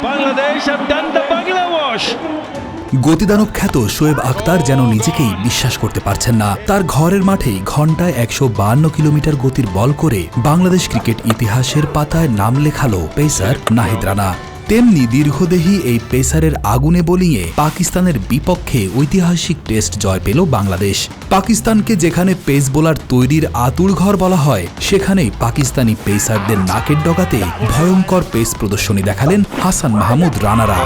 Bangladesh. গতিদানব খ্যাত শোয়েব আক্তার যেন নিজেকেই বিশ্বাস করতে পারছেন না তার ঘরের মাঠেই ঘন্টায় একশো কিলোমিটার গতির বল করে বাংলাদেশ ক্রিকেট ইতিহাসের পাতায় নাম লেখালো পেসার নাহিদ রানা তেমনি দীর্ঘদেহী এই পেসারের আগুনে বলিয়ে পাকিস্তানের বিপক্ষে ঐতিহাসিক টেস্ট জয় পেল বাংলাদেশ। পাকিস্তানকে যেখানে পেস বোলার তৈরির আতুর ঘর বলা হয়, সেখানেই পাকিস্তানি পেসারদের নাকের ডগাতে ভয়ঙ্কর পেস প্রদর্শনী দেখালেন হাসান মাহমুদ রানারা।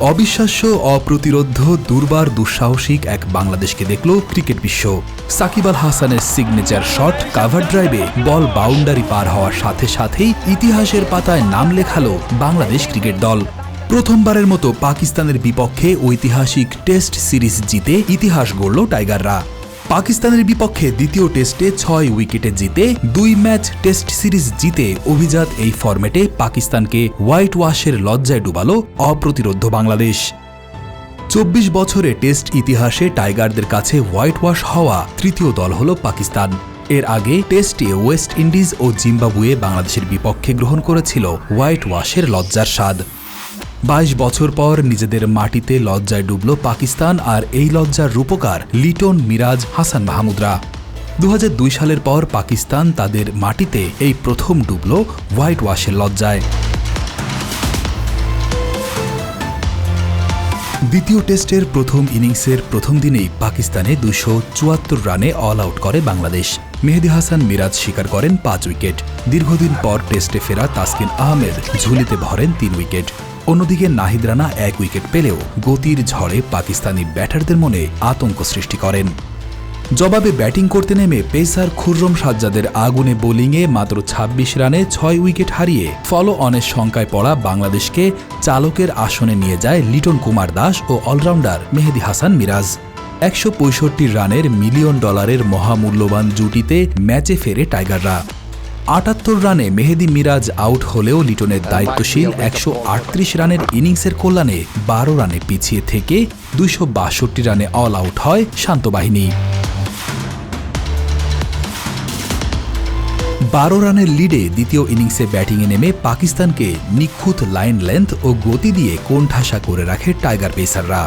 অবিশ্বাস্য অপ্রতিরোধ দুর্বার, দুঃসাহসিক এক বাংলাদেশকে দেখল ক্রিকেট বিশ্ব। সাকিব আল হাসানের সিগনেচার শট কাভার ড্রাইভে বল বাউন্ডারি পার হওয়ার সাথে সাথেই ইতিহাসের পাতায় নাম লেখালো বাংলাদেশ ক্রিকেট দল। প্রথমবারের মতো পাকিস্তানের বিপক্ষে ঐতিহাসিক টেস্ট সিরিজ জিতে ইতিহাস গড়ল টাইগাররা। পাকিস্তানের বিপক্ষে দ্বিতীয় টেস্টে ছয় উইকেটে জিতে, দুই ম্যাচ টেস্ট সিরিজ জিতে অভিজাত এই ফরম্যাটে পাকিস্তানকে হোয়াইট ওয়াশের লজ্জায় ডুবালো অপ্রতিরোধ্য বাংলাদেশ। চব্বিশ বছরে টেস্ট ইতিহাসে টাইগারদের কাছে হোয়াইট ওয়াশ হওয়া তৃতীয় দল হল পাকিস্তান। এর আগে টেস্টে ওয়েস্ট ইন্ডিজ ও জিম্বাবুয়ে বাংলাদেশের বিপক্ষে গ্রহণ করেছিল হোয়াইট ওয়াশের লজ্জার স্বাদ। বাইশ বছর পর নিজেদের মাটিতে লজ্জায় ডুবল পাকিস্তান আর এই লজ্জার রূপকার লিটন মিরাজ হাসান মাহমুদরা। দু হাজার দুই সালের পর পাকিস্তান তাদের মাটিতে এই প্রথম ডুবল হোয়াইট ওয়াশের লজ্জায়। দ্বিতীয় টেস্টের প্রথম ইনিংসের প্রথম দিনেই পাকিস্তানে দুশো চুয়াত্তর রানে অল আউট করে বাংলাদেশ। মেহেদি হাসান মিরাজ স্বীকার করেন পাঁচ উইকেট। দীর্ঘদিন পর টেস্টে ফেরা তাসকিন আহমেদ ঝুলিতে ভরেন তিন উইকেট। অন্যদিকে নাহিদ রানা এক উইকেট পেলেও গতির ঝড়ে পাকিস্তানি ব্যাটারদের মনে আতঙ্ক সৃষ্টি করেন। জবাবে ব্যাটিং করতে নেমে পেসার খুররম সাজ্জাদের আগুনে বোলিংয়ে মাত্র ২৬ রানে ছয় উইকেট হারিয়ে ফলো অনের শঙ্কায় পড়া বাংলাদেশকে চালকের আসনে নিয়ে যায় লিটন কুমার দাস ও অলরাউন্ডার মেহেদি হাসান মিরাজ। একশো পঁয়ষট্টি রানের মিলিয়ন ডলারের মহামূল্যবান জুটিতে ম্যাচে ফেরে টাইগাররা। আটাত্তর রানে মেহেদি মিরাজ আউট হলেও লিটনের দায়িত্বশীল একশো আটত্রিশ রানের ইনিংসের কল্যাণে বারো রানে পিছিয়ে থেকে দুইশো বাষট্টি রানে অল আউট হয় শান্তবাহিনী বারো রানের লিডে দ্বিতীয় ইনিংসে ব্যাটিংয়ে নেমে পাকিস্তানকে নিখুঁত লাইন লেন্থ ও গতি দিয়ে কোণঠাসা করে রাখে টাইগার পেসাররা।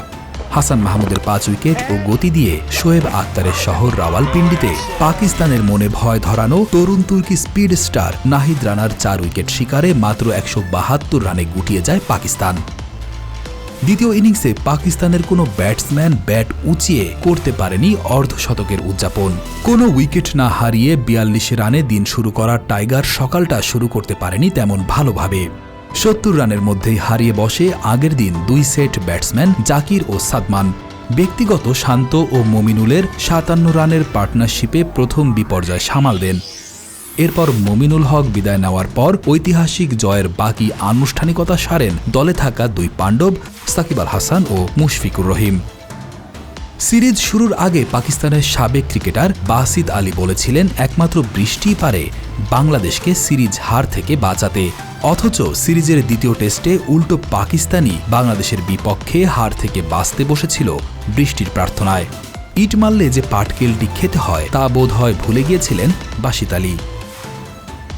হাসান মাহমুদের পাঁচ উইকেট ও গতি দিয়ে শোয়েব আক্তারের শহর রাওয়ালপিন্ডিতে পাকিস্তানের মনে ভয় ধরানো তরুণ তুর্কি স্পিড স্টার নাহিদ রানার চার উইকেট শিকারে মাত্র একশো বাহাত্তর রানে গুটিয়ে যায় পাকিস্তান। দ্বিতীয় ইনিংসে পাকিস্তানের কোনো ব্যাটসম্যান ব্যাট উঁচিয়ে করতে পারেনি অর্ধশতকের উদযাপন। কোনো উইকেট না হারিয়ে বিয়াল্লিশ রানে দিন শুরু করা টাইগার সকালটা শুরু করতে পারেনি তেমন ভালোভাবে। সত্তর রানের মধ্যেই হারিয়ে বসে আগের দিন দুই সেট ব্যাটসম্যান জাকির ও সাদমান। ব্যক্তিগত শান্ত ও মমিনুলের সাতান্ন রানের পার্টনারশিপে প্রথম বিপর্যয় সামাল দেন। এরপর মমিনুল হক বিদায় নেওয়ার পর ঐতিহাসিক জয়ের বাকি আনুষ্ঠানিকতা সারেন দলে থাকা দুই পাণ্ডব, সাকিব আল হাসান ও মুশফিকুর রহিম। সিরিজ শুরুর আগে পাকিস্তানের সাবেক ক্রিকেটার বাসিদ আলী বলেছিলেন, একমাত্র বৃষ্টিই পারে বাংলাদেশকে সিরিজ হার থেকে বাঁচাতে। অথচ সিরিজের দ্বিতীয় টেস্টে উল্টো পাকিস্তানি বাংলাদেশের বিপক্ষে হার থেকে বাঁচতে বসেছিল বৃষ্টির প্রার্থনায়। ইট মারলে যে পাটকেলটি খেতে হয় তা বোধ হয় ভুলে গিয়েছিলেন বাসিত আলী।